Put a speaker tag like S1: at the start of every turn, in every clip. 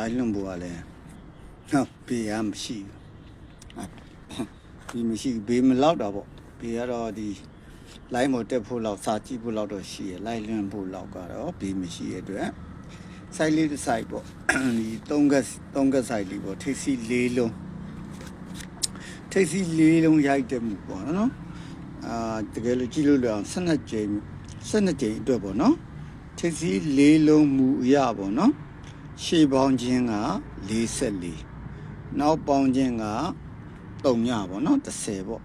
S1: တိုင်းလွန်ပေါ်ကလည်းဟုတ်ဘေးကမရှိဘူးဒီမရှိဘေးမလောက်တာပေါ့ဘေးကတော့ဒီလိုင်းမတက်ဖို့လောက်စာကြည့်ဖို့လောက်တော့ရှိရလိုက်လွန်ဖို့လောက်ကတော့ဘေးမရှိရတဲ့အတွက်စိုက်လေးတစ်စိုက်ပေါ့ဒီ၃ကက်၃ကက်စိုက်လေးပေါ့ထိပ်စီ၄လုံးထိပ်စီ၄လုံးရိုက်တယ်မှုပေါ့နော်အာတကယ်လို့ကြည့်လို့ရအောင်12ကြိမ်12ကြိမ်အတွက်ပေါ့နော်ထိပ်စီ၄လုံးမူအရပေါ့နော် ရှေ့ပေါင်းခြင်းက44နောက်ပေါင်းခြင်းက3ညပေါ့နော်30ပေါ့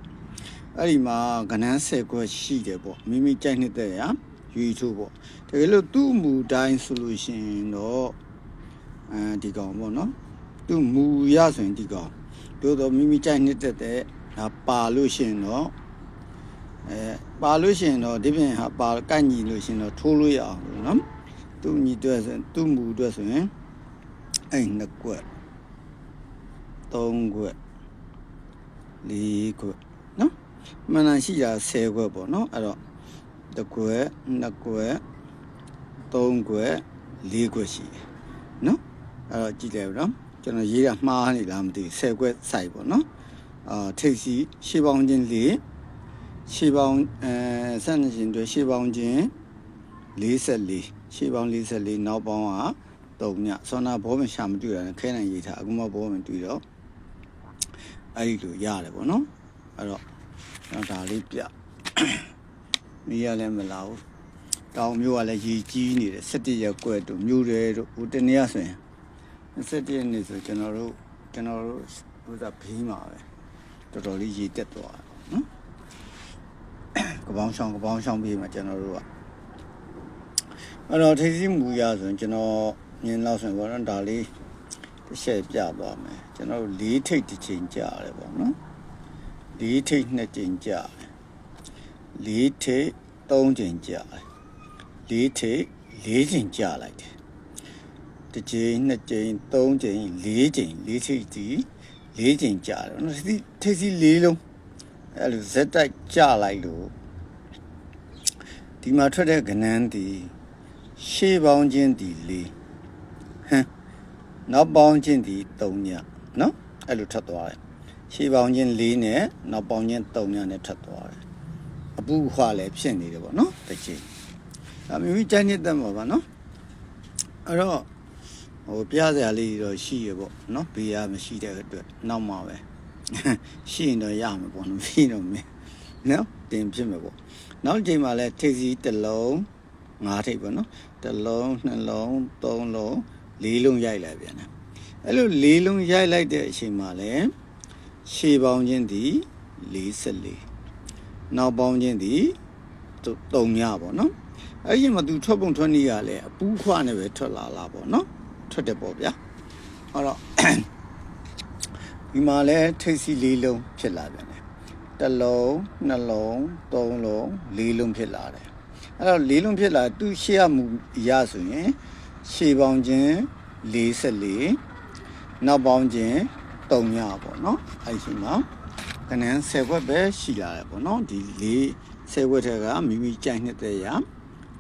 S1: အဲ့ဒီမှာကဏန်း10ခွက်ရှိတယ်ပေါ့မိမိကြိုက်နေတဲ့ရာယူချိုးပေါ့တကယ်လို့သူ့မူတိုင်းဆိုလို့ရှိရင်တော့အဲဒီကောင်ပေါ့နော်သူ့မူရဆိုရင်ဒီကောင်တို့တော့မိမိကြိုက်နေတဲ့တဲ့ဒါပါလို့ရှိရင်တော့အဲပါလို့ရှိရင်တော့ဒီပြင်ဟာပါကန့်ညီလို့ရှိရင်တော့ထိုးလို့ရအောင်လို့နော် သူ့ညီအတွက်ဆိုရင်သူ့မူအတွက်ဆိုရင်အဲ့နှစ်ကွက်သုံးကွက်လေးကွက်နော်မှန်တယ်ရှိတာ10ကွက်ပေါ့နော်အဲ့တော့တစ်ကွက်နှစ်ကွက်သုံးကွက်လေးကွက်ရှိတယ်နော်အဲ့တော့ကြည့်လိုက်ပါနော်ကျွန်တော်ရေးတာမှားနေလားမသိဘူး10ကွက်စိုက်ပေါ့နော်အာထိပ်စီရှေးပေါင်းချင်းလေးရှေးပေါင်းအဲဆက်နေရှင်တွေရှေးပေါင်းချင်း44 ရှေးပေါင်း44နောက်ပေါင်းကတုံညဆောနာဘောမရှာမတွေ့တာနဲ့ခဲနိုင်ရေးထားအခုမှဘောမတွေ့တော့အဲ့ဒီလိုရတယ်ပေါ့နော်အဲ့တော့ကျွန်တော်ဒါလေးပြမီးရလည်းမလာဘူးတောင်မျိုးကလည်းရေကြီးနေတယ်17ရက်ကွက်တို့မြို့တွေတို့ဟိုတနေ့ဆိုရင်17ရက်နေ့ဆိုကျွန်တော်တို့ကျွန်တော်တို့ဘုရားဘေးမှာပဲတော်တော်လေးရေတက်သွားတယ်နော်ကပောင်းဆောင်ကပောင်းဆောင်ဘေးမှာကျွန်တော်တို့က အဲ့တော့ထိစီမူရဆိုရင်ကျွန်တော်မြင်လောက်ဆိုရင်ဘောနော်ဒါလေးတစ်ချက်ပြသွားမယ်ကျွန်တော်တို့လေးထိတ်တစ်ချိန်ကြာတယ်ပေါ့နော်လေးထိတ်နှစ်ချိန်ကြာတယ်လေးထိတ်သုံးချိန်ကြာတယ်လေးထိတ်လေးချိန်ကြာလိုက်တယ်တစ်ချိန်နှစ်ချိန်သုံးချိန်လေးချိန်လေးထိတ်ဒီလေးချိန်ကြာတယ်နော်ဒီထိတ်စီလေးလုံးအဲ့လိုဇက်တိုက်ကြာလိုက်လို့ဒီမှာထွက်တဲ့ကဏန်းဒီ ရှေးပေါင်းခြင်းဒီလေးဟမ်နောက်ပေါင်းခြင်းဒီ3ညနော်အဲ့လိုထပ်သွားတယ်ရှေးပေါင်းခြင်း4နဲ့နောက်ပေါင်းခြင်း3ညနဲ့ထပ်သွားတယ်အပူခွာလည်းဖြစ်နေတယ်ပေါ့နော်တစ်ချိန်ဒါမိမိကြိုက်နေတဲ့မှာပါနော်အဲ့တော့ဟိုပြစရာလေးတော့ရှိရပေါ့နော်ဘေးရမရှိတဲ့အတွက်နောက်မှပဲရှိရင်တော့ရမှာပေါ့နော်ပြီးတော့မင်းနော်တင်ဖြစ်မှာပေါ့နောက်ချိန်မှာလဲထိပ်စီတစ်လုံး ငါးထိပ်ပေါ့နော်တစ်လုံးနှစ်လုံးသုံးလုံးလေးလုံးရိုက်လိုက်ပြန်တယ်အဲ့လိုလေးလုံးရိုက်လိုက်တဲ့အချိန်မှာလဲရှေးပေါင်းခြင်းဒီ44နောက်ပေါင်းခြင်းဒီ3ညပေါ့နော်အဲ့ဒီမှာသူထွက်ပုံထွက်နည်းကလည်းအပူးခွနဲ့ပဲထွက်လာလာပေါ့နော်ထွက်တယ်ပေါ့ဗျာအဲ့တော့ဒီမှာလဲထိပ်စီလေးလုံးဖြစ်လာပြန်တယ်တစ်လုံးနှလုံးသုံးလုံးလေးလုံးဖြစ်လာတယ် အဲ့တော့လေးလုံးဖြစ်လာသူရှေ့ရမူရဆိုရင်ရှေးပေါင်းခြင်း44နောက်ပေါင်းခြင်း3ညပေါ့နော်အဲ့ဒီမှာကနန်း10ဘွက်ပဲရှိလာတယ်ပေါ့နော်ဒီလေး10ဘွက်ထက်ကမိမိကြိုက်နေတဲ့ရာ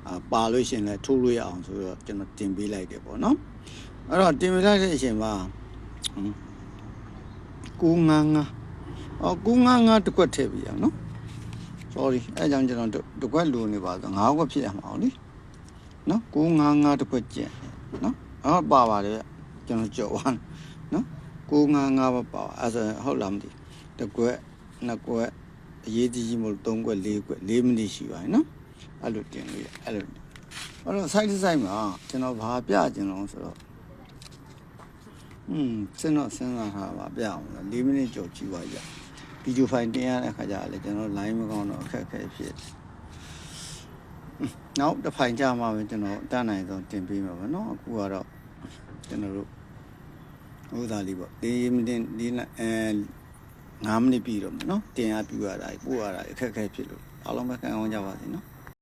S1: အာပါလို့ရှင်လဲထိုးလို့ရအောင်ဆိုတော့ကျွန်တော်တင်ပေးလိုက်တယ်ပေါ့နော်အဲ့တော့တင်ပေးလိုက်တဲ့အချိန်မှာ955အော်955တစ်ခွက်ထည့်ပြရအောင်နော် sorry အဲကြောင့်ကျွန်တော်တစ်ခွက်လိုနေပါဆို9ခွက်ဖြစ်ရမှာအောင်လीနော်955တစ်ခွက်ကျန်နော်အော်ပါပါတယ်ကျွန်တော်ကြော်သွားနော်955ပါပါအဲဆိုဟုတ်လားမသိတစ်ခွက်နှစ်ခွက်အရေးကြီးကြီးမလို့3ခွက်4ခွက်4မိနစ်ရှိပါရင်နော်အဲ့လိုတင်လို့ရအဲ့လိုအဲ့တော့ site site မှာကျွန်တော်ဘာပြကျင်လို့ဆိုတော့อืมစဉ်းတော့စဉ်းစားထားပါပြအောင်လား4မိနစ်ကြော်ကြည့်ပါကြ ဗီဒီယိုဖိုင်တင်ရတဲ့ခါကျလည်းကျွန်တော် line မကောင်းတော့အခက်အခဲဖြစ်နောက်တစ်ဖိုင်ကြမှာပဲကျွန်တော်တန်းနိုင်ဆုံးတင်ပေးမှာပါเนาะအခုကတော့ကျွန်တော်တို့ဥသာလေးပေါ့4မိနစ်4အဲ9မိနစ်ပြီးတော့မယ်เนาะတင်ရပြရတာပို့ရတာအခက်အခဲဖြစ်လို့အားလုံးပဲခံအောင်ကြပါစေเนาะ